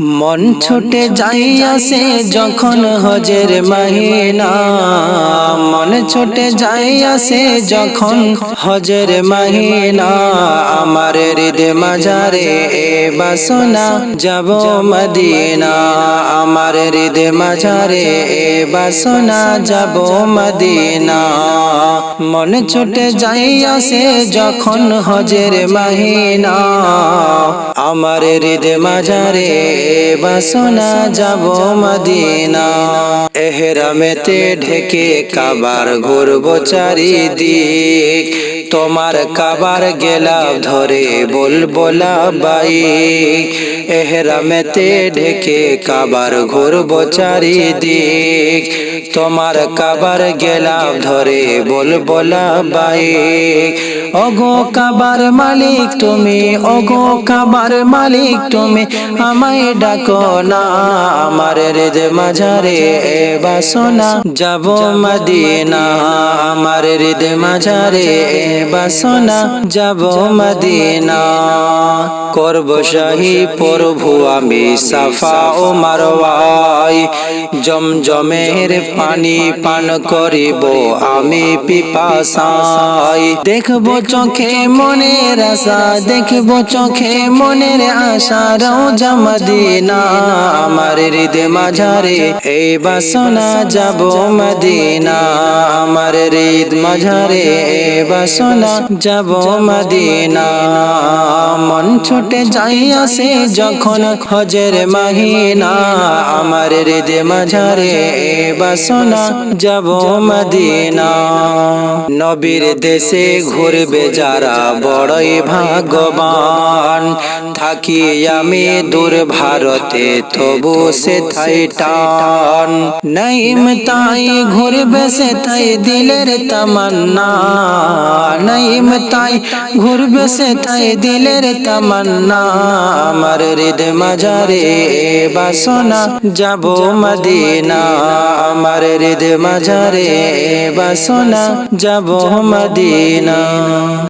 মন ছুটে যাইয়াছে যখন হজের মাহিনা। মন ছুটে যাইয়াছে যখন হজের মাহিনা। আমার হৃদয় মাঝারে এ বাসনা। যাব মদিনা। আমার হৃদয় মাঝারে এ বাসনা। যাব মদিনা। মন ছুটে যাইয়াছে যখন হজের মাহিনা। আমার হৃদ মাঝারে বাসনা যাব মদিনা। এহরামেতে ঢেকে কাবার ঘুরব চারিদিক। তোমার কাবার গেলা ধরে বলা বাইক এহরামেতে ঢেকে কাবার ঘুরব চারিদিক। তোমার কাবার গেলা ধরে বলব বাইক ওগো কাবার মালিক তুমি, ওগো কাবার মালিক তুমি, আমায় ডাকো না, আমার হৃদ মাঝারে এ বাসনা। যাব মদিনা, আমার হৃদ মাঝারে এ বাসনা। যাব মদিনা। করব শাহী প্রভু আমি সাফা ও মারওয়াই জমজমের পানি পান করিব, আমি পিপাসাই দেখব চোখে মনের আশা, দেখব চোখে মনের আশা রোজা মদিনা, আমার হৃদয় মাঝারে, এই বাসনা যাব মদিনা, আমার হৃদ মাঝারে, এই বাসনা যাব মদিনা। মন ছুটে যাইয়াছে যখন হজের মাহিনা, আমার হৃদয় মাঝারে এই বাসনা যাব মদিনা। নবীর দেশে ঘুরবে যারা বড়ই ভাগ্যবান। থাকি আমি দূর ভারতে, তবু থাই টান। নাইম তাই ঘুরবে থাই দিলের তামান্না। নাইম তাই ঘুরবে থাই দিলের তামান্না। আমার হৃদ মাঝারে বাসনা, যাব মদিনা। আমার হৃদ মাঝারে বাসনা, যাব মদিনা।